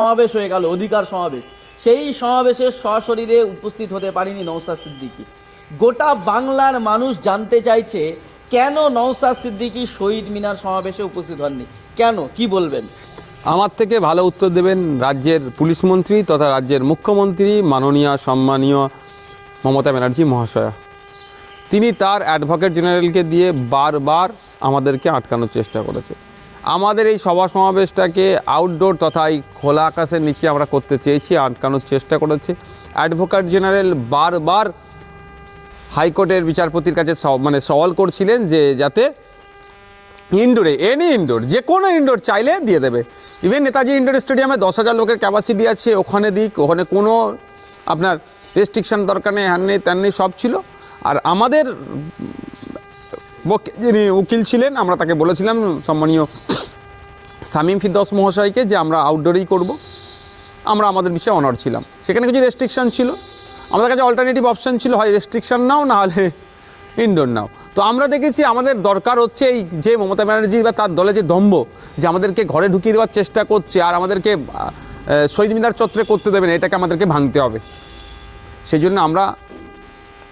সমাবেশ হয়ে গেল, অধিকার সমাবেশ। সেই সমাবেশে সশরীরে উপস্থিত হতে পারেনি নৌসাদ সিদ্দিকী। গোটা বাংলার মানুষ জানতে চাইছে, কেন নৌসাদ সিদ্দিকী শহীদ মিনার সমাবেশে উপস্থিত হননি? কেন? কি বলবেন? আমার থেকে ভালো উত্তর দেবেন রাজ্যের পুলিশ মন্ত্রী তথা রাজ্যের মুখ্যমন্ত্রী মাননীয়, সম্মানীয় মমতা ব্যানার্জি মহাশয়া। তিনি তার অ্যাডভোকেট জেনারেলকে দিয়ে বারবার আমাদেরকে আটকানোর চেষ্টা করেছে। আমাদের এই সভা সমাবেশটাকে আউটডোর তথা এই খোলা আকাশের নিচে আমরা করতে চেয়েছি, আটকানোর চেষ্টা করেছি। অ্যাডভোকেট জেনারেল বারবার হাইকোর্টের বিচারপতির কাছে মানে সওয়াল করছিলেন যে যাতে ইনডোরে এনি ইনডোর যে কোনো ইনডোর চাইলে দিয়ে দেবে। ইভেন নেতাজি ইনডোর স্টেডিয়ামে দশ হাজার লোকের ক্যাপাসিটি আছে, ওখানে দিক, ওখানে কোনো আপনার রেস্ট্রিকশান দরকার নেই, হ্যান নেই ত্যান নেই, সব ছিল। আর আমাদের যিনি উকিল ছিলেন, আমরা তাকে বলেছিলাম, সম্মানীয় সামিম ফিরদৌস মহাশয়কে যে আমরা আউটডোরেই করব। আমরা আমাদের বিষয়ে অনার ছিলাম। সেখানে কিছু রেস্ট্রিকশান ছিল। আমাদের কাছে অল্টারনেটিভ অপশন ছিল, হয় রেস্ট্রিকশান নাও, না হলে ইনডোর নাও। তো আমরা দেখেছি আমাদের দরকার হচ্ছে এই যে মমতা ব্যানার্জি বা তার দলে যে দম্ভ, যে আমাদেরকে ঘরে ঢুকিয়ে দেওয়ার চেষ্টা করছে আর আমাদেরকে শহীদ মিনার চত্বরে করতে দেবেন এটাকে আমাদেরকে ভাঙতে হবে। সেই জন্য আমরা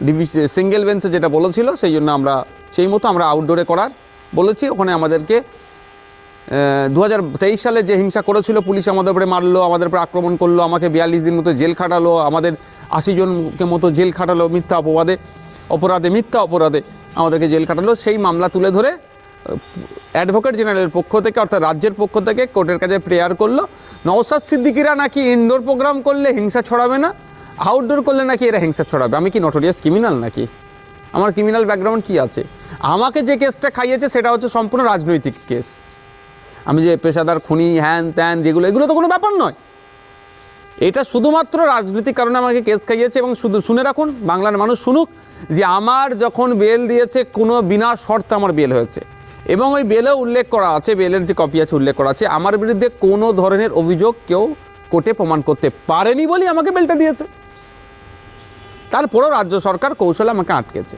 ডিভি সিঙ্গেল বেঞ্চে যেটা বলেছিল, সেই জন্য আমরা সেই মতো আমরা আউটডোরে করার বলেছি। ওখানে আমাদেরকে দু হাজার তেইশ সালে যে হিংসা করেছিল, পুলিশ আমাদের উপরে মারলো, আমাদের উপরে আক্রমণ করল, আমাকে বিয়াল্লিশ দিন মতো জেল খাটালো, আমাদের আশি জনকে মতো জেল খাটালো মিথ্যা অপবাদে, অপরাধে, মিথ্যা অপরাধে আমাদেরকে জেল খাটালো। সেই মামলা তুলে ধরে অ্যাডভোকেট জেনারেলের পক্ষ থেকে, অর্থাৎ রাজ্যের পক্ষ থেকে কোর্টের কাছে প্রেয়ার করল। নওসাদ সিদ্দিকিরা নাকি ইনডোর প্রোগ্রাম করলে হিংসা ছড়াবে না? আউটডোর করলে নাকি এরা হিংসা ছড়াবে? আমি কি নটোরিয়াস ক্রিমিনাল নাকি? আমার ক্রিমিনাল ব্যাকগ্রাউন্ড কি আছে? আমাকে যে কেসটা খাইয়েছে সেটা হচ্ছে সম্পূর্ণ রাজনৈতিক কেস। আমি যে পেশাদার খুনি, হ্যান ত্যান, যেগুলো, এগুলো তো কোনো ব্যাপার নয়। এটা শুধুমাত্র রাজনৈতিক কারণে আমাকে কেস খাইয়েছে এবং শুধু শুনে রাখুন, বাংলার মানুষ শুনুক যে আমার যখন বেল দিয়েছে, কোনো বিনা শর্তে আমার বেল হয়েছে। এবং ওই বেলেও উল্লেখ করা আছে, বেলের যে কপি আছে, উল্লেখ করা আছে, আমার বিরুদ্ধে কোনো ধরনের অভিযোগ কেউ কোর্টে প্রমাণ করতে পারেনি বলেই আমাকে বেলটা দিয়েছে। তারপরেও রাজ্য সরকার কৌশলে আমাকে আটকেছে।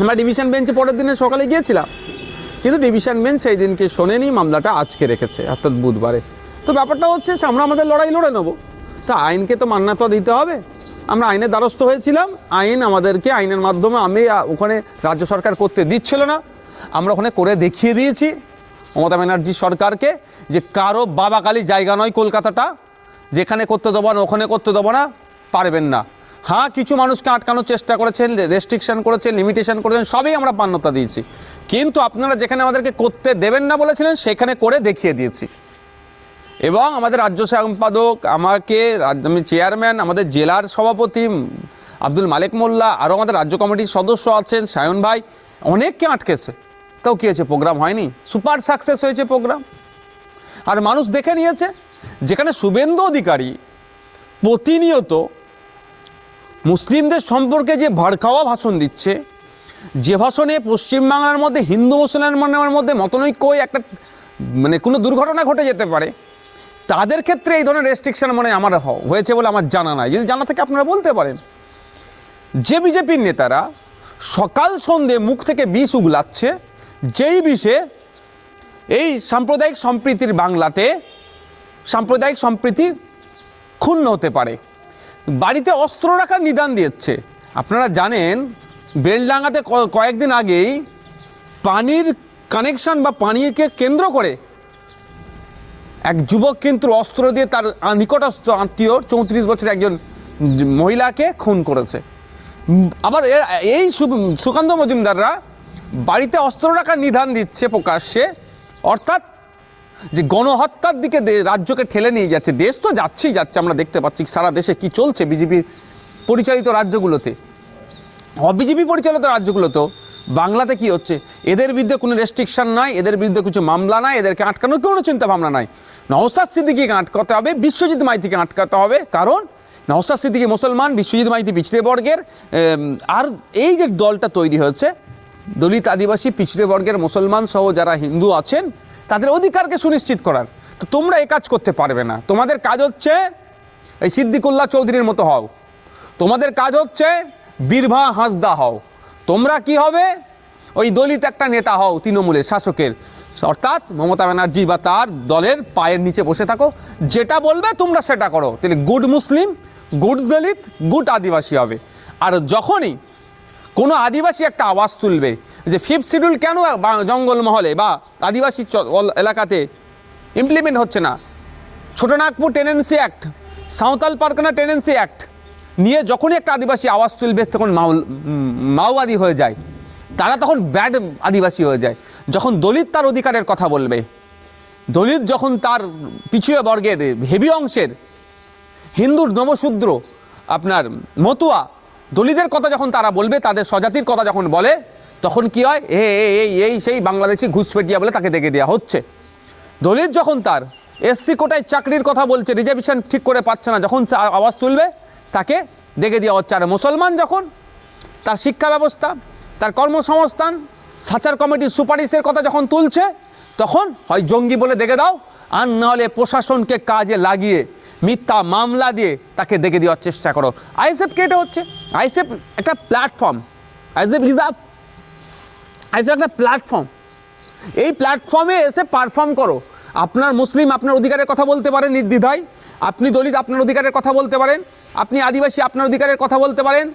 আমরা ডিভিশন বেঞ্চে পরের দিনে সকালে গিয়েছিলাম। কিন্তু ডিভিশন বেঞ্চ সেই দিনকে শোনেনি, মামলাটা আজকে রেখেছে, অর্থাৎ বুধবারে। তো ব্যাপারটা হচ্ছে, আমরা আমাদের লড়াই লড়ে নেব। তা আইনকে তো মান্যতা দিতে হবে। আমরা আইনের দ্বারস্থ হয়েছিলাম। আইন আমাদেরকে, আইনের মাধ্যমে আমি ওখানে রাজ্য সরকার করতে দিচ্ছিল না। আমরা ওখানে করে দেখিয়ে দিয়েছি মমতা ব্যানার্জি সরকারকে যে কারও বাবা কালী জায়গা নয় কলকাতাটা। যেখানে করতে দেবো না, ওখানে করতে দেবো না, পারবেন না। হ্যাঁ কিছু মানুষকে আটকানোর চেষ্টা করেছেন রেস্ট্রিকশন করেছেন লিমিটেশন করেছেন, সবই আমরা মান্যতা দিয়েছি। কিন্তু আপনারা যেখানে আমাদেরকে করতে দেবেন না বলেছিলেন, সেখানে করে দেখিয়ে দিয়েছি। এবং আমাদের রাজ্য সম্পাদক, আমাকে আমি চেয়ারম্যান আমাদের জেলার সভাপতি, আব্দুল মালেক মোল্লা, আরও আমাদের রাজ্য কমিটির সদস্য আছেন, সায়ন ভাই, অনেককে আটকেছে। তাও কী হয়েছে প্রোগ্রাম হয়নি? সুপার সাকসেস হয়েছে প্রোগ্রাম আর মানুষ দেখে নিয়েছে, যেখানে শুভেন্দু অধিকারী প্রতিনিয়ত মুসলিমদের সম্পর্কে যে ভড়কাওয়া ভাষণ দিচ্ছে, যে ভাষণে পশ্চিমবাংলার মধ্যে, হিন্দু মুসলমানের মধ্যে মতনৈক্য হয়ে একটা মানে কোনো দুর্ঘটনা ঘটে যেতে পারে, তাদের ক্ষেত্রে এই ধরনের রেস্ট্রিকশান মনে আমার হয়েছে বলে আমার জানা নাই। যদি জানা থেকে আপনারা বলতে পারেন। যে বিজেপির নেতারা সকাল সন্ধে মুখ থেকে বিষ উগলাচ্ছে, যেই বিষে এই সাম্প্রদায়িক সম্প্রীতির বাংলাতে, সাম্প্রদায়িক সম্প্রীতি ক্ষুণ্ণ হতে পারে। বাড়িতে অস্ত্র রাখার নিদান দিচ্ছে আপনারা জানেন, বেলডাঙ্গাতে কয়েকদিন আগেই পানির কানেকশন বা পানিকে কেন্দ্র করে এক যুবক কিন্তু অস্ত্র দিয়ে তার নিকটস্থ আত্মীয় চৌত্রিশ বছরের একজন মহিলাকে খুন করেছে। আবার এই সুকান্ত মজুমদাররা বাড়িতে অস্ত্র রাখার নিধান দিচ্ছে প্রকাশ্যে, অর্থাৎ যে গণহত্যার দিকে রাজ্যকে ঠেলে নিয়ে যাচ্ছে। দেশ তো যাচ্ছেই যাচ্ছে, আমরা দেখতে পাচ্ছি সারা দেশে কি চলছে বিজেপি পরিচালিত রাজ্যগুলোতে। অবিজেপি পরিচালিত রাজ্যগুলোতেও বাংলাতে কি হচ্ছে? এদের বিরুদ্ধে কোনো রেস্ট্রিকশন নাই, এদের বিরুদ্ধে কিছু মামলা নাই, এদেরকে আটকানোর কোনো চিন্তা ভাবনা নাই। নওসাদ সিদ্দিকিকে আটকাতে হবে, বিশ্বজিৎ মাইতিকে আটকাতে হবে। কারণ নওসাদ সিদ্দিকি মুসলমান, বিশ্বজিৎ মাইতি পিছড়ে বর্গের আর এই যে দলটা তৈরি হয়েছে, দলিত আদিবাসী পিছড়ে বর্গের মুসলমান সহ যারা হিন্দু আছেন তাদের অধিকারকে সুনিশ্চিত করার। তো তোমরা এ কাজ করতে পারবে না। তোমাদের কাজ হচ্ছে এই সিদ্দিকুল্লাহ চৌধুরীর মতো হও। তোমাদের কাজ হচ্ছে বীরভা হাঁসদা হও। তোমরা কি হবে? ওই দলিত একটা নেতা হও তৃণমূলের শাসকের। অর্থাৎ মমতা ব্যানার্জি বা তার দলের পায়ের নিচে বসে থাকো। যেটা বলবে তোমরা সেটা করো। তাহলে good Muslim, good Dalit, good Adivasi হবে। আর যখনই কোনো আদিবাসী একটা আওয়াজ তুলবে যে ফিফথ শিডিউল কেন জঙ্গলমহলে বা আদিবাসী এলাকাতে ইমপ্লিমেন্ট হচ্ছে না? Chotanagpur tenancy act Santal Pargana tenancy act নিয়ে যখনই একটা আদিবাসী আওয়াজ তুলবে তখন মাও উম, মাওবাদী হয়ে যায়। তারা তখন ব্যাড আদিবাসী হয়ে যায়। যখন দলিত তার অধিকারের কথা বলবে দলিত যখন তার পিছিয়ে বর্গের হেভি অংশের হিন্দুর নবশূদ্র আপনার মতুয়া দলিতের কথা যখন তারা বলবে তাদের স্বজাতির কথা যখন বলে তখন কি হয়? এ এই এই সেই বাংলাদেশি ঘুষপেটিয়া বলে তাকে দেখে দেওয়া হচ্ছে। দলিত যখন তার এসসি কোটায় চাকরির কথা বলছে, রিজার্ভেশন ঠিক করে পাচ্ছে না, যখন আওয়াজ তুলবে, তাকে দেখে দেওয়া হচ্ছে। আর মুসলমান যখন তার শিক্ষা ব্যবস্থা, তার কর্মসংস্থান, সাচার কমিটির সুপারিশের কথা যখন তুলছে, তখন হয় জঙ্গি বলে দেখে দাও, আর নাহলে প্রশাসনকে কাজে লাগিয়ে, মিথ্যা মামলা দিয়ে তাকে দেখে দেওয়ার চেষ্টা করো। আইএসএফ কেটে হচ্ছে? আইএসএফ একটা platform. ISF is a ISF একটা প্ল্যাটফর্ম এই প্ল্যাটফর্মে এসে পারফর্ম করো। আপনার মুসলিম আপনার অধিকারের কথা বলতে পারেন নির্দ্বিধায়। আপনি দলিত আপনার অধিকারের কথা বলতে পারেন। আপনি আদিবাসী আপনার অধিকারের কথা বলতে পারেন।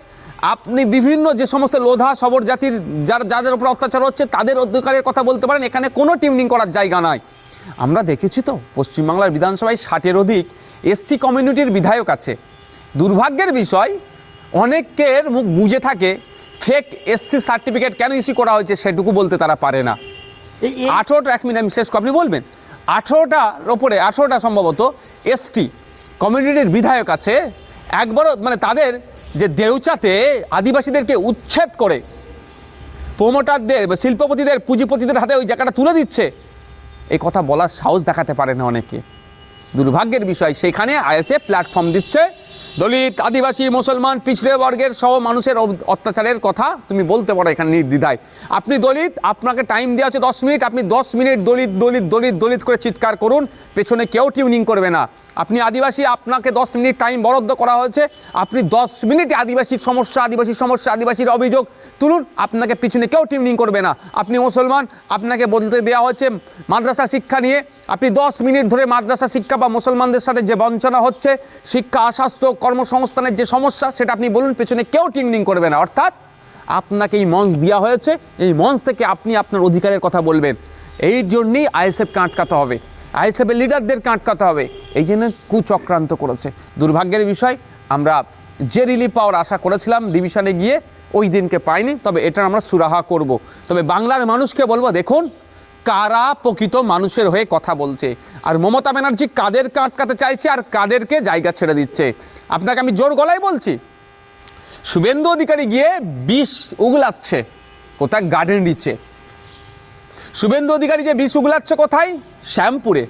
আপনি বিভিন্ন যে সমস্ত লোধা, সবর জাতির যার, যাদের উপর অত্যাচার হচ্ছে, তাদের অধিকারের কথা বলতে পারেন। এখানে কোনো টিউনিং করার জায়গা নাই। আমরা দেখেছি তো, পশ্চিমবাংলার বিধানসভায় ষাটের অধিক এসসি কমিউনিটির বিধায়ক আছে। দুর্ভাগ্যের বিষয়, অনেকের মুখ বুঝে থাকে ফেক এসসি সার্টিফিকেট কেন ইস্যু করা হয়েছে সেটুকু বলতে তারা পারে না। আঠেরোটা এক মিনিট আমি শেষ আপনি বলবেন? আঠেরোটার ওপরে আঠেরোটা সম্ভবত এসটি কমিউনিটির বিধায়ক আছে একবারও মানে তাদের যে দেউচাতে আদিবাসীদেরকে উচ্ছেদ করে প্রমোটারদের বা শিল্পপতিদের পুঁজিপতিদের হাতে ওই জায়গাটা তুলে দিচ্ছে এই কথা বলার সাহস দেখাতে পারে না অনেকে। দুর্ভাগ্যের বিষয় সেখানে আইএসএ প্ল্যাটফর্ম দিচ্ছে দলিত, আদিবাসী, মুসলমান, পিছড়ে বর্গের সহ মানুষের অত্যাচারের কথা তুমি বলতে পারো এখানে নির্দ্বিধায়। আপনি দলিত, আপনাকে টাইম দেওয়া হচ্ছে দশ মিনিট, আপনি দশ মিনিট দলিত দলিত দলিত দলিত করে চিৎকার করুন, পেছনে কেউ টিউনিং করবে না। আপনি আদিবাসী, আপনাকে দশ মিনিট টাইম বরাদ্দ করা হয়েছে। আপনি দশ মিনিট আদিবাসীর সমস্যা আদিবাসীর সমস্যা, আদিবাসীর অভিযোগ তুলুন। আপনাকে পিছনে কেউ টিউনিং করবে না। আপনি মুসলমান, আপনাকে বলতে দেওয়া হয়েছে মাদ্রাসা শিক্ষা নিয়ে। আপনি দশ মিনিট ধরে মাদ্রাসা শিক্ষা বা মুসলমানদের সাথে যে বঞ্চনা হচ্ছে, শিক্ষা, স্বাস্থ্য, কর্মসংস্থানের যে সমস্যা, সেটা আপনি বলুন, পেছনে কেউ টিউনিং করবে না। অর্থাৎ আপনাকে এই মঞ্চ দেওয়া হয়েছে। এই মঞ্চ থেকে আপনি আপনার অধিকারের কথা বলবেন। এই জন্যেই আইএসএফকে আটকাতে হবে। আইএসএফের লিডারদেরকে আটকাতে হবে। এই জন্য কুচক্রান্ত করেছে। দুর্ভাগ্যের বিষয়, আমরা যে রিলিফ পাওয়ার আশা করেছিলাম ডিভিশনে গিয়ে ওই দিনকে পাইনি, তবে এটা আমরা সুরাহা করব। তবে বাংলার মানুষকে বলব, দেখুন, কারা প্রকৃত মানুষের হয়ে কথা বলছে? আর মমতা ব্যানার্জি কাদেরকে আটকাতে চাইছে আর কাদেরকে জায়গা ছেড়ে দিচ্ছে? আপনাকে আমি জোর গলায় বলছি, শুভেন্দু অধিকারী গিয়ে বিষ উগলাচ্ছে, কোথায় গার্ডেন রিচে শুভেন্দু অধিকারী যে বিষ উগলাচ্ছে কোথায়? শ্যামপুরে।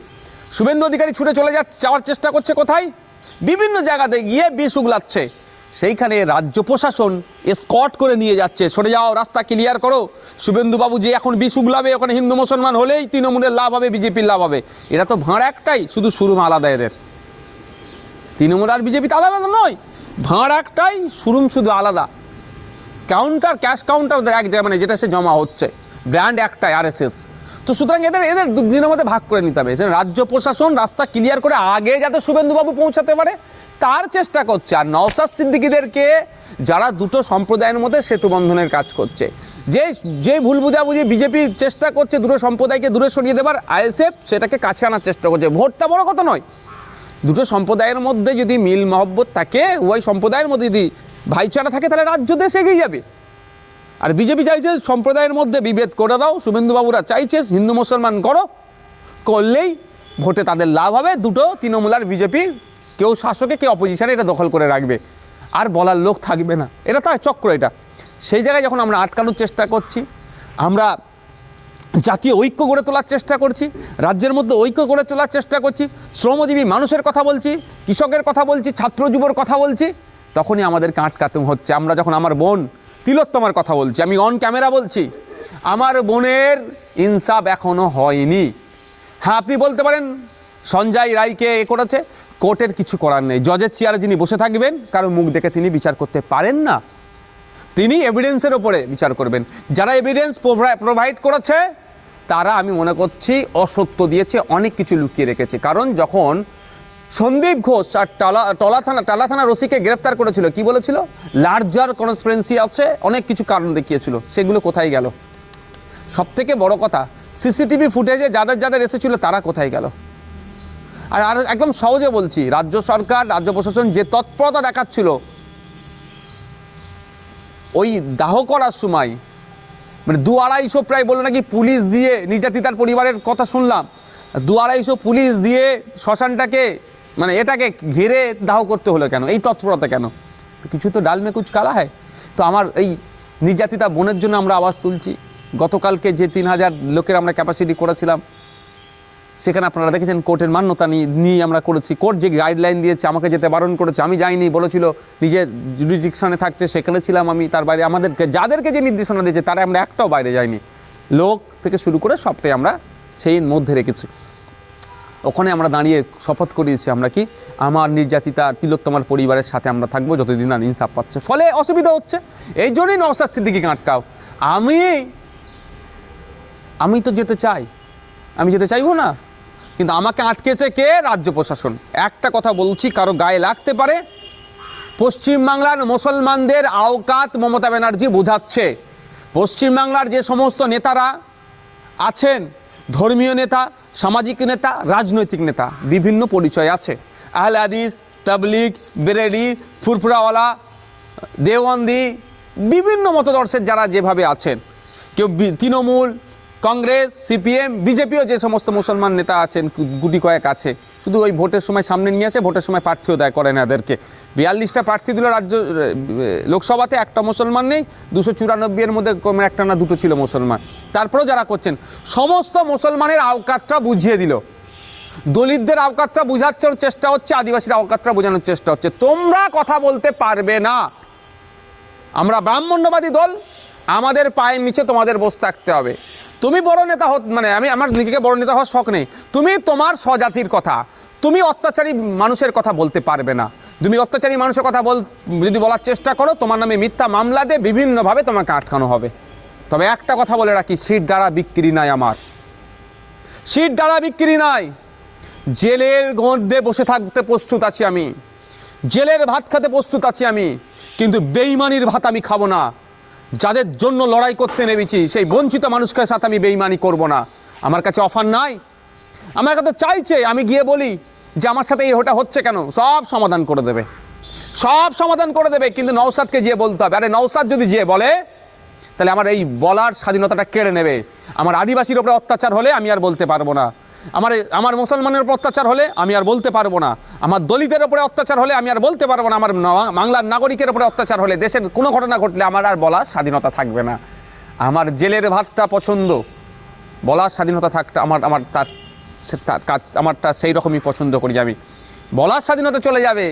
শুভেন্দু অধিকারী ছুটে চলে যাচ্ছে, যাওয়ার চেষ্টা করছে কোথায়? বিভিন্ন জায়গাতে গিয়ে বিষ উগলাচ্ছে। সেইখানে রাজ্য প্রশাসন স্কট করে নিয়ে যাচ্ছে। সরে যাও, রাস্তা ক্লিয়ার করো। শুভেন্দুবাবু যে এখন বিষ উগলাবে, ওখানে হিন্দু মুসলমান হলেই তৃণমূলের লাভ হবে, বিজেপির লাভ হবে। এরা তো ভাঁড় একটাই, শুধু শুরু আলাদা এদের। তৃণমূল আর বিজেপি তো আলাদা নয়, ভাঁড় একটাই শুরুম শুধু আলাদা। কাউন্টার ক্যাশ কাউন্টার এক জায়গায় মানে যেটা সে জমা হচ্ছে। ব্র্যান্ড একটাই, আরএসএস। তো সুতরাং এদের এদের দিনের মধ্যে ভাগ করে নিতে হবে। রাজ্য প্রশাসন রাস্তা ক্লিয়ার করে আগে যাতে শুভেন্দুবাবু পৌঁছাতে পারে, তার চেষ্টা করছে। আর নওসাদ সিদ্দিকিদেরকে যারা দুটো সম্প্রদায়ের মধ্যে সেতু বন্ধনের কাজ করছে, যে যে ভুল বুঝাবুঝি বিজেপি চেষ্টা করছে দুটো সম্প্রদায়কে দূরে সরিয়ে দেবার, আইএসএফ সেটাকে কাছে আনার চেষ্টা করছে। ভোটটা বড় কথা নয়। দুটো সম্প্রদায়ের মধ্যে যদি মিল মহব্বত থাকে, ওই সম্প্রদায়ের মধ্যে যদি ভাইচারা থাকে, তাহলে রাজ্য দেশ এগিয়ে যাবে। আর বিজেপি চাইছে সম্প্রদায়ের মধ্যে বিভেদ করে দাও। শুভেন্দুবাবুরা চাইছে হিন্দু মুসলমান করো, করলেই ভোটে তাদের লাভ হবে। দুটো তৃণমূল আর বিজেপি, কেউ শাসকে, কেউ অপোজিশনে এটা দখল করে রাখবে। আর বলার লোক থাকবে না। এটা তো চক্র এটা। সেই জায়গায় যখন আমরা আটকানোর চেষ্টা করছি, আমরা জাতীয় ঐক্য গড়ে তোলার চেষ্টা করছি, রাজ্যের মধ্যে ঐক্য গড়ে তোলার চেষ্টা করছি, শ্রমজীবী মানুষের কথা বলছি, কৃষকের কথা বলছি, ছাত্র যুবর কথা বলছি, তখনই আমাদেরকে আটকাতে হচ্ছে। আমরা যখন আমার বোন তিলোত্তমার কথা বলছি, আমি অন ক্যামেরা বলছি। আমার বোনের ইনসাফ এখনও হয়নি। হ্যাঁ আপনি বলতে পারেন, সঞ্জয় রায়কে এ করেছে? কোর্টের কিছু করার নেই। জজের চেয়ারে যিনি বসে থাকবেন, কারও মুখ দেখে তিনি বিচার করতে পারেন না। তিনি এভিডেন্সের ওপরে বিচার করবেন। যারা এভিডেন্স প্রোভাইড করেছে, তারা আমি মনে করছি অসত্য দিয়েছে, অনেক কিছু লুকিয়ে রেখেছে। কারণ যখন সন্দীপ ঘোষ আর টলা টলা থানা, টালা থানা রসিকে গ্রেফতার করেছিল। কি বলেছিল? লার্জার কনসপারেন্সি আছে, অনেক কিছু কারণ দেখিয়েছিল। সেগুলো কোথায় গেল? সব থেকে বড় কথা সিসিটিভি ফুটেজে যাদের যাদের এসেছিল, তারা কোথায় গেল? আর আর একদম সহজে বলছি, রাজ্য সরকার, রাজ্য প্রশাসন যে তৎপরতা দেখাচ্ছিল, ওই দাহ করার সময় মানে দু আড়াইশো প্রায় বলল নাকি পুলিশ দিয়ে, নির্যাতিতার পরিবারের কথা শুনলাম, দু আড়াইশো পুলিশ দিয়ে শ্মশানটাকে মানে এটাকে ঘিরে দাহ করতে হলো কেন? এই তৎপরতা কেন? কিছু তো ডাল মে কুচ কালা হয়। তো আমার এই নির্যাতিতা বোনের জন্য আমরা আওয়াজ তুলছি। গতকালকে যে তিন হাজার লোকের আমরা ক্যাপাসিটি করেছিলাম, সেখানে আপনারা দেখেছেন কোর্টের মান্যতা নিয়ে আমরা করেছি। কোর্ট যে গাইডলাইন দিয়েছে, আমাকে যেতে বারণ করেছে, আমি যাইনি, বলেছিল নিজের জুডিডিকশনে থাকতে, সেখানে ছিলাম আমি, তার বাইরে আমাদেরকে, যাদেরকে যে নির্দেশনা দিয়েছে, তারা আমরা একটাও বাইরে যাইনি। লোক থেকে শুরু করে সবটাই আমরা সেই মধ্যে রেখেছি। ওখানে আমরা দাঁড়িয়ে শপথ করিয়েছি, আমরা কি? আমার নির্যাতিতা তিলোত্তমার পরিবারের সাথে আমরা থাকব, যতদিন না ইনসাফ পাচ্ছে। ফলে অসুবিধা হচ্ছে। এই জন্যই নওসাদ সিদ্দিকিকে আটকাও। আমি আমি তো যেতে চাই। আমি যেতে চাইব না। কিন্তু আমাকে আটকেছে কে? রাজ্য প্রশাসন। একটা কথা বলছি, কারও গায়ে লাগতে পারে। পশ্চিমবাংলার মুসলমানদের আওকাত মমতা ব্যানার্জি বোঝাচ্ছে। পশ্চিমবাংলার যে সমস্ত নেতারা আছেন, ধর্মীয় নেতা সামাজিক নেতা, রাজনৈতিক নেতা, বিভিন্ন পরিচয় আছে। আহলে হাদিস, তাবলিগ, বেরেডি, ফুরফুরাওয়ালা দেওয়ান্দি বিভিন্ন মতদর্শের যারা যেভাবে আছেন, কেউ তৃণমূল, কংগ্রেস, সিপিএম, বিজেপিও যে সমস্ত মুসলমান নেতা আছেন গুটি কয়েক আছে শুধু ওই ভোটের সময় সামনে নিয়ে আসে, ভোটের সময় প্রার্থীও দেয় করে না এদেরকে। বিয়াল্লিশটা প্রার্থী দিল রাজ্য লোকসভাতে, একটা মুসলমান নেই, দুশো চুরানব্বই এর মধ্যে একটা না দুটো ছিল মুসলমান। তারপরেও যারা করছেন, সমস্ত মুসলমানের আওকাতটা বুঝিয়ে দিল। দলিতদের আওকাতটা বোঝাচ্ছোর চেষ্টা হচ্ছে, আদিবাসীর আওকাতটা বোঝানোর চেষ্টা হচ্ছে। তোমরা কথা বলতে পারবে না। আমরা ব্রাহ্মণ্যবাদী দল, আমাদের পায়ের নিচে তোমাদের বসে থাকতে হবে। তুমি বড় নেতা হত মানে আমি আমার নিজেকে বড় নেতা হওয়ার শখ নেই। তুমি তোমার স্বজাতির কথা। তুমি অত্যাচারী মানুষের কথা বলতে পারবে না। তুমি অত্যাচারী মানুষের কথা বল যদি বলার চেষ্টা করো, তোমার নামে মিথ্যা মামলা দিয়ে বিভিন্নভাবে তোমাকে আটকানো হবে। তবে একটা কথা বলে রাখি, সিট দ্বারা বিক্রি নাই আমার। সিট দ্বারা বিক্রি নাই। জেলের মধ্যে বসে থাকতে প্রস্তুত আছি আমি। জেলের ভাত খেতে প্রস্তুত আছি আমি। কিন্তু বেইমানির ভাত আমি খাব না। যাদের জন্য লড়াই করতে নেমেছি, সেই বঞ্চিত মানুষকে সাথে আমি বেইমানি করব না। আমার কাছে অফার নাই। আমার কাছে চাইছে, আমি গিয়ে বলি যে আমার সাথে এই ওটা হচ্ছে কেন? সব সমাধান করে দেবে। সব সমাধান করে দেবে, কিন্তু নওসাদকে গিয়ে বলতে হবে। আরে নওসাদ যদি গিয়ে বলে, তাহলে আমার এই বলার স্বাধীনতাটা কেড়ে নেবে। আমার আদিবাসীর ওপরে অত্যাচার হলে আমি আর বলতে পারব না। আমার আমার মুসলমানের উপর অত্যাচার হলে আমি আর বলতে পারব না। আমার দলিতের ওপরে অত্যাচার হলে আমি আর বলতে পারব না। আমার বাংলার নাগরিকের উপরে অত্যাচার হলে দেশের কোনো ঘটনা ঘটলে আমার আর বলার স্বাধীনতা থাকবে না। আমার জেলের ভাতটা পছন্দ, বলার স্বাধীনতা থাকতে আমার আমার তার কাজ আমারটা সেই রকমই পছন্দ করি আমি। বলার স্বাধীনতা চলে যাবে,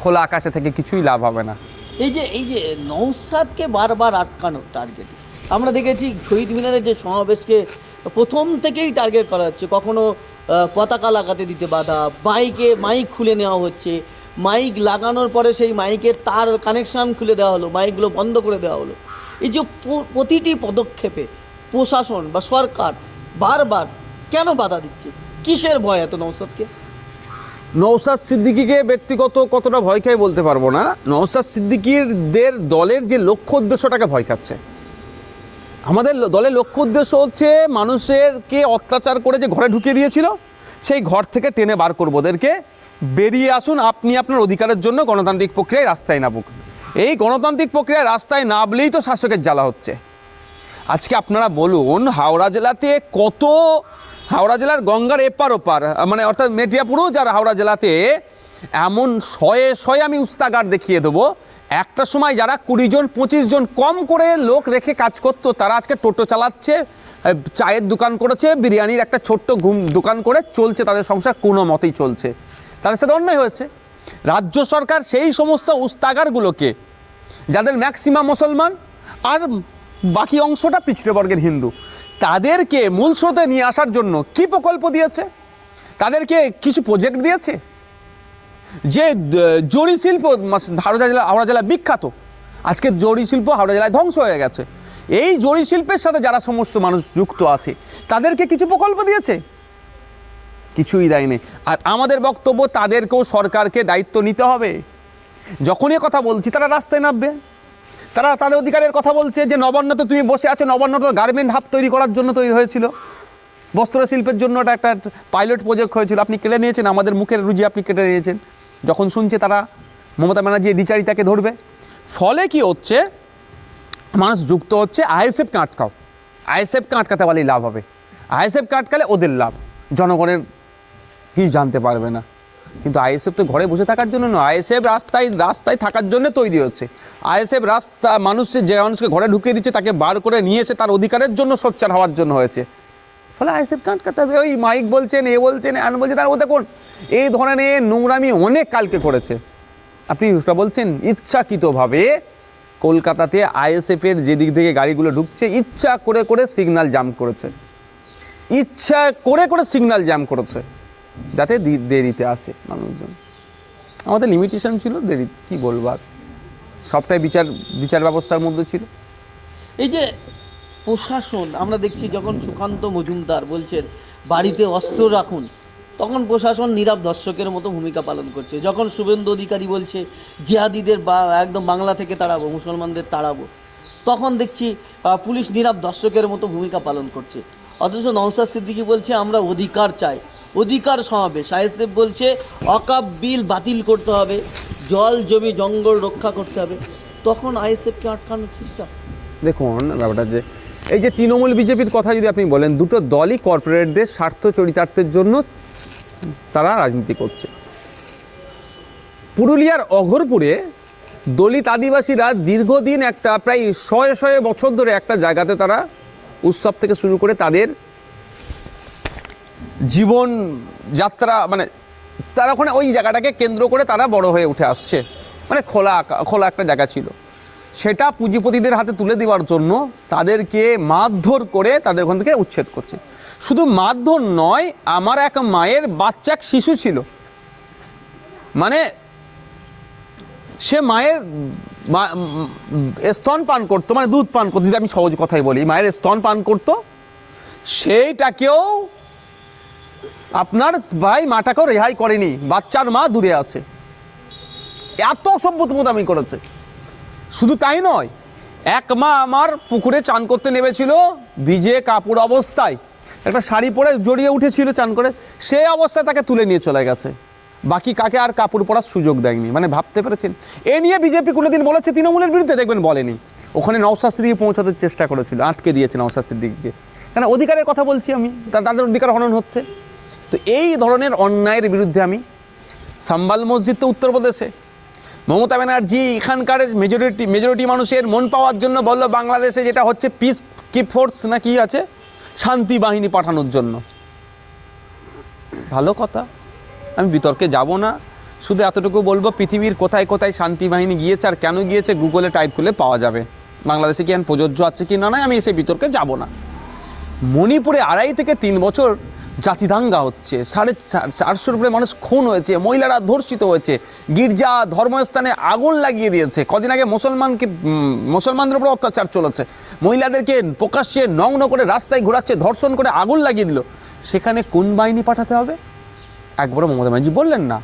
খোলা আকাশে থেকে কিছুই লাভ হবে না। এই যে এই যে নৌসাদকে বারবার আটকানোর টার্গেট আমরা দেখেছি শহীদ মিনারের যে সমাবেশকে প্রথম থেকেই টার্গেট করা হচ্ছে। কখনো পতাকা লাগাতে দিতে বাধা মাইকে মাইক খুলে নেওয়া হচ্ছে। মাইক লাগানোর পরে সেই মাইকের তার কানেকশান খুলে দেওয়া হলো মাইকগুলো বন্ধ করে দেওয়া হলো। এই যে প্রতিটি পদক্ষেপে প্রশাসন বা সরকার বারবার কেন বাধা দিচ্ছে? কিসের ভয় এত নৌসাদকে নৌসাদ সিদ্দিকিকে ব্যক্তিগত কতটা ভয় খাই বলতে পারব না। নৌসাদ সিদ্দিকিরদের দলের যে লক্ষ্য উদ্দেশ্যটাকে ভয় খাচ্ছে। আমাদের দলের লক্ষ্য উদ্দেশ্য হচ্ছে মানুষেরকে অত্যাচার করে যে ঘরে ঢুকিয়ে দিয়েছিল, সেই ঘর থেকে টেনে বার করব ওদেরকে। বেরিয়ে আসুন, আপনি আপনার অধিকারের জন্য গণতান্ত্রিক প্রক্রিয়ায় রাস্তায় নামুক। এই গণতান্ত্রিক প্রক্রিয়ায় রাস্তায় নামলেই তো শাসকের জ্বালা হচ্ছে। আজকে আপনারা বলুন, হাওড়া জেলাতে কত, হাওড়া জেলার গঙ্গার এপার ওপার মানে অর্থাৎ মেটিয়াপুরও যার হাওড়া জেলাতে, এমন শয়ে শয়ে আমি উস্তাগার দেখিয়ে দেবো। একটা সময় যারা কুড়ি জন পঁচিশ জন কম করে লোক রেখে কাজ করতো, তারা আজকে টোটো চালাচ্ছে চায়ের দোকান করেছে, বিরিয়ানির একটা ছোট্ট ঘুম দোকান করে চলছে, তাদের সংসার কোনো মতেই চলছে। তাদের সাথে অন্যায় হয়েছে। রাজ্য সরকার সেই সমস্ত উস্তাগারগুলোকে, যাদের ম্যাক্সিমাম মুসলমান, আর বাকি অংশটা পিছড়ে বর্গের হিন্দু, তাদেরকে মূল স্রোতে নিয়ে আসার জন্য কি প্রকল্প দিয়েছে? তাদেরকে কিছু প্রজেক্ট দিয়েছে? যে জরি শিল্প হাওড়া জেলা হাওড়া জেলা বিখ্যাত। আজকে জরি শিল্প হাওড়া জেলায় ধ্বংস হয়ে গেছে। এই জরি শিল্পের সাথে যারা সমস্ত মানুষ যুক্ত আছে, তাদেরকে কিছু প্রকল্প দিয়েছে? কিছুই দেয়নি। আর আমাদের বক্তব্য, তাদেরকেও সরকারকে দায়িত্ব নিতে হবে। যখনই কথা বলছি, তারা রাস্তায় নামবে। তারা তাদের অধিকারের কথা বলছে যে নবান্ন তো তুমি বসে আছো নবান্ন তো গার্মেন্ট হাব তৈরি করার জন্য তৈরি হয়েছিল। বস্ত্র শিল্পের জন্য একটা পাইলট প্রজেক্ট হয়েছিল। আপনি কেটে নিয়েছেন, আমাদের মুখের রুজি আপনি কেটে নিয়েছেন। যখন শুনছে তারা মমতা ব্যানার্জি দ্বিচারিতাকে ধরবে, ফলে কি হচ্ছে? মানুষ যুক্ত হচ্ছে আইএসএফকে আটকাও। আইএসএফকে আটকাতে পারলেই লাভ হবে। আইএসএফকে আটকালে ওদের লাভ। জনগণের কি জানতে পারবে না। কিন্তু আইএসএফ তো ঘরে বসে থাকার জন্য নয়। আইএসএফ রাস্তায় রাস্তায় থাকার জন্য তৈরি হচ্ছে। আইএসএফ রাস্তা মানুষের যে মানুষকে ঘরে ঢুকিয়ে দিচ্ছে, তাকে বার করে নিয়ে এসে তার অধিকারের জন্য সোচ্চার হওয়ার জন্য হয়েছে। ফলে আইএসএফ আটকাতে হবে ওই মাইক বলছেন, এ বলছেন, আন বলছে তার ও দেখুন এই ধরনের নোংরামি অনেক কালকে করেছে। আপনি বলছেন, ইচ্ছাকৃতভাবে কলকাতাতে আইএসএফের যেদিক থেকে গাড়িগুলো ঢুকছে, ইচ্ছা করে করে সিগন্যাল জাম করেছে। ইচ্ছা করে করে সিগন্যাল জ্যাম করেছে, যাতে দেরিতে আসে মানুষজন। আমাদের লিমিটেশন ছিল দেরি, কি বলব আর? সবটাই বিচার বিচার ব্যবস্থার মধ্যে ছিল। এই যে প্রশাসন, আমরা দেখছি যখন সুকান্ত মজুমদার বলছেন, বাড়িতে অস্ত্র রাখুন, তখন প্রশাসন নীরব দর্শকের মতো ভূমিকা পালন করছে। যখন শুভেন্দু অধিকারী বলছে, জিহাদিদের বা, একদম বাংলা থেকে তাড়াবো, মুসলমানদের তাড়াবো, তখন দেখছি পুলিশ নীরব দর্শকের মতো ভূমিকা পালন করছে। অথচ নওসাদ সিদ্দিকী বলছে, আমরা অধিকার চাই। অধিকার সমাবেশ। আইএসএফ বলছে, অকাপ বিল বাতিল করতে হবে, জল জমি জঙ্গল রক্ষা করতে হবে। তখন আইএসএফকে আটকানোর চেষ্টা। দেখুন, ব্যাপারটা যে এই যে তৃণমূল বিজেপির কথা যদি আপনি বলেন, দুটো দলই কর্পোরেটদের স্বার্থ চরিতার্থের জন্য তারা রাজনীতি করছে। পুরুলিয়ার অঘরপুরে দলিত আদিবাসীরা দীর্ঘদিন একটা প্রায় শয়ে শয়ে বছর ধরে একটা জায়গাতে তারা উৎসব থেকে শুরু করে তাদের জীবন যাত্রা মানে তারা ওখানে ওই জায়গাটাকে কেন্দ্র করে তারা বড় হয়ে উঠে আসছে। মানে খোলা খোলা একটা জায়গা ছিল। সেটা পুঁজিপতিদের হাতে তুলে দেওয়ার জন্য তাদেরকে মারধর করে তাদের ওখান থেকে উচ্ছেদ করছে। শুধু মারধর নয়, আমার এক মায়ের বাচ্চা এক শিশু ছিল। মানে সে মায়ের স্তন পান করতো মানে দুধ পান করতো, যদি আমি সহজ কথাই বলি, মায়ের স্তন পান করতো, সেইটাকেও আপনার ভাই মাটাকেও রেহাই করেনি, বাচ্চার মা দূরে আছে। এত সভ্যতমতামি করেছে। শুধু তাই নয়, এক মা আমার পুকুরে চান করতে নেমেছিল, ভিজে কাপড় অবস্থায়। একটা শাড়ি পরে জড়িয়ে উঠেছিল চান করে সেই অবস্থায় তাকে তুলে নিয়ে চলে গেছে। বাকি কাকে আর কাপড় পরার সুযোগ দেয়নি মানে ভাবতে পেরেছেন? এ নিয়ে বিজেপি কোনোদিন বলেছে, তৃণমূলের বিরুদ্ধে দেখবেন বলেনি। ওখানে নওশাদ সিদ্দিকি পৌঁছাতে চেষ্টা করেছিল, আটকে দিয়েছে নওশাদ সিদ্দিকিকে কেন, অধিকারের কথা বলছি আমি তাদের অধিকার হনন হচ্ছে। তো এই ধরনের অন্যায়ের বিরুদ্ধে আমি, সাম্বাল মসজিদ তো উত্তরপ্রদেশে মমতা ব্যানার্জি এখানকার মেজরিটি মেজরিটি মানুষের মন পাওয়ার জন্য বলল, বাংলাদেশে যেটা হচ্ছে পিস কি ফোর্স না কি আছে? শান্তি বাহিনী পাঠানোর জন্য। ভালো কথা। আমি বিতর্কে যাব না। শুধু এতটুকু বলব, পৃথিবীর কোথায় কোথায় শান্তি বাহিনী গিয়েছে আর কেন গিয়েছে গুগলে টাইপ করলে পাওয়া যাবে। বাংলাদেশে কি প্রযোজ্য আছে কি না নয় আমি এসে বিতর্কে যাব না। মণিপুরে আড়াই থেকে তিন বছর জাতিদাঙ্গা হচ্ছে। সাড়ে চার- চারশোর উপরে মানুষ খুন হয়েছে, মহিলারা ধর্ষিত হয়েছে, গির্জা, ধর্মস্থানে আগুন লাগিয়ে দিয়েছে। কদিন আগে মুসলমানকে মুসলমানদের উপরে অত্যাচার চলেছে। মহিলাদেরকে প্রকাশ্যে নগ্ন করে রাস্তায় ঘোরাচ্ছে, ধর্ষণ করে আগুন লাগিয়ে দিল। সেখানে কোন বাহিনী পাঠাতে হবে? একবারও মমতা ব্যানার্জি বললেন না।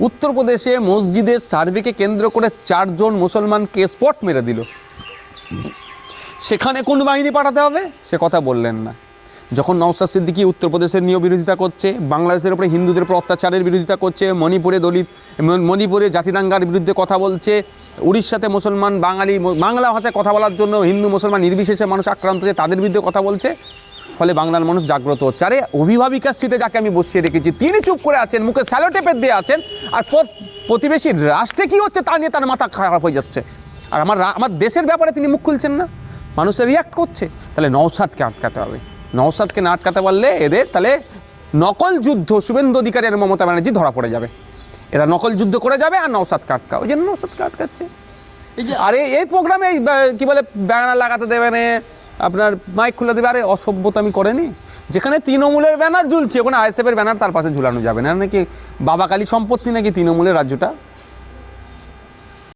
উত্তরপ্রদেশে মসজিদের সার্ভেকে কেন্দ্র করে চারজন মুসলমানকে স্পট মেরে দিল। সেখানে কোন বাহিনী পাঠাতে হবে? সে কথা বললেন না। যখন নওসাদ সিদ্দিকি উত্তরপ্রদেশের নিয়েও বিরোধিতা করছে, বাংলাদেশের উপরে হিন্দুদের উপর অত্যাচারের বিরোধিতা করছে, মণিপুরে দলিত মণিপুরে জাতিদাঙ্গার বিরুদ্ধে কথা বলছে, উড়িষ্যাতে মুসলমান, বাঙালি বাংলা ভাষায় কথা বলার জন্য হিন্দু, মুসলমান নির্বিশেষে মানুষ আক্রান্ত হচ্ছে তাদের বিরুদ্ধে কথা বলছে, ফলে বাংলার মানুষ জাগ্রত হচ্ছে। আরে, অভিভাবিকার সিটে যাকে আমি বসিয়ে রেখেছি, তিনি চুপ করে আছেন, মুখে স্যালোটেপের দিয়ে আছেন, আর প্রতিবেশী রাষ্ট্রে কী হচ্ছে তা নিয়ে তার মাথা খারাপ হয়ে যাচ্ছে। আর আমার আমার দেশের ব্যাপারে তিনি মুখ খুলছেন না মানুষের রিয়াক্ট করছে। তাহলে নওসাদকে আটকাতে হবে। নওসাদকে না আটকাতে পারলে এদের তাহলে নকল যুদ্ধ, শুভেন্দু অধিকারী আর মমতা ব্যানার্জি ধরা পড়ে যাবে। এরা নকল যুদ্ধ করে যাবে আর নওসাদকে আটকা, ওই জন্য নওসাদকে আটকাচ্ছে। এই যে, আরে এই প্রোগ্রামে কি বলে ব্যানার লাগাতে দেবে না, আপনার মাইক খুলে দেবে, আরে অসভ্যতা আমি করেনি। যেখানে তৃণমূলের ব্যানার ঝুলছে, ওখানে আইএসএফের ব্যানার তার পাশে ঝুলানো যাবে না, নাকি বাবা কালী সম্পত্তি নাকি তৃণমূলের রাজ্যটা?